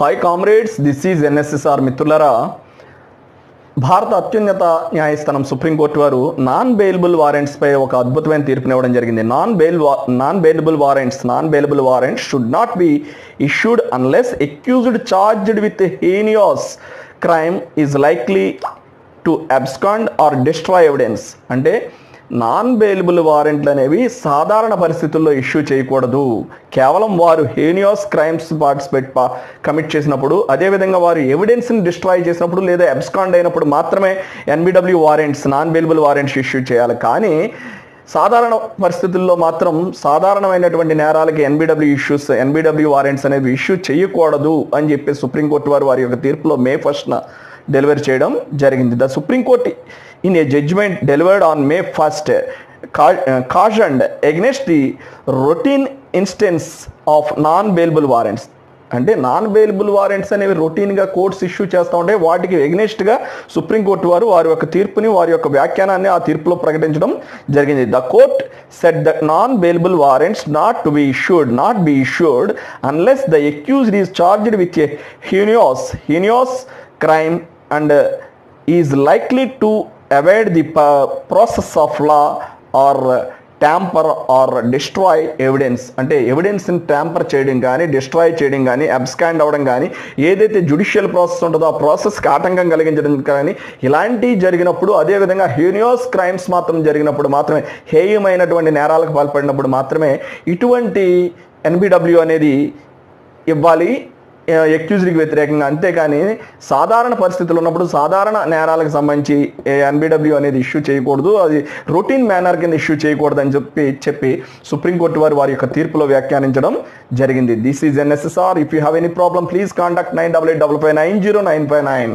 Hi comrades this is NSSR మిత్రులరా. భారత అత్యున్నత న్యాయస్థానం సుప్రీంకోర్టు వారు నాన్ బెయిలబుల్ వారెంట్స్పై ఒక అద్భుతమైన తీర్పునివ్వడం జరిగింది. Non bail non bailable warrants non bailable warrants should not be issued unless accused charged with heinous crime is likely to abscond or destroy evidence అంటే నాన్ బెయిలబుల్ వారెంట్లు అనేవి సాధారణ పరిస్థితుల్లో ఇష్యూ చేయకూడదు. కేవలం వారు హేనియాస్ క్రైమ్స్ పార్టిసిపేట్ కమిట్ చేసినప్పుడు అదేవిధంగా వారు ఎవిడెన్స్ని డిస్ట్రాయ్ చేసినప్పుడు లేదా అబ్స్కాండ్ అయినప్పుడు మాత్రమే NBW warrants non bailable warrants issue చేయాలి. కానీ సాధారణ పరిస్థితుల్లో మాత్రం సాధారణమైనటువంటి నేరాలకి ఎన్బిడబ్ల్యూ ఇష్యూస్ ఎన్బిడబ్ల్యూ వారెంట్స్ అనేవి ఇష్యూ చేయకూడదు అని చెప్పి సుప్రీంకోర్టు వారు వారి యొక్క తీర్పులో మే ఫస్ట్న డెలివరీ చేయడం జరిగింది. The supreme court in a judgment delivered on May first cautioned against the routine instance of non bailable warrants అంటే నాన్ బెయిలబుల్ వారెంట్స్ అనేవి రొటీన్గా కోర్ట్స్ ఇష్యూ చేస్తూ ఉంటే వాటికి ఎగ్నెస్ట్గా సుప్రీంకోర్టు వారు వారి యొక్క తీర్పుని వారి యొక్క వ్యాఖ్యానాన్ని ఆ తీర్పులో ప్రకటించడం జరిగింది. The court set the non bailable warrants not to be issued not be issued unless the accused is charged with a heinous heinous crime and is likely to to the the pa- process of law or tamper or destroy evidence అంటే ఎవిడెన్స్ని tamper చేయడం కానీ destroy చేయడం కానీ abscond అవ్వడం కానీ ఏదైతే judicial process ఉంటుందో ఆ ప్రాసెస్కి ఆటంకం కలిగించడం కానీ ఇలాంటివి జరిగినప్పుడు అదేవిధంగా హ్యూనియోస్ క్రైమ్స్ మాత్రం జరిగినప్పుడు మాత్రమే హేయమైనటువంటి నేరాలకు పాల్పడినప్పుడు మాత్రమే ఇటువంటి ఎన్బిడబ్ల్యూ అనేది ఇవ్వాలి. ఎక్యూజ్డ్కి వ్యతిరేకంగా. అంతేకాని సాధారణ పరిస్థితులు ఉన్నప్పుడు సాధారణ నేరాలకు సంబంధించి ఎన్బిడబ్ల్యూ అనేది ఇష్యూ చేయకూడదు. అది రొటీన్ మేనర్ కింద ఇష్యూ చేయకూడదు అని చెప్పి చెప్పి సుప్రీంకోర్టు వారు వారి యొక్క తీర్పులో వ్యాఖ్యానించడం జరిగింది. This is NSSR if you have any problem please contact nine double eight double five nine zero nine five nine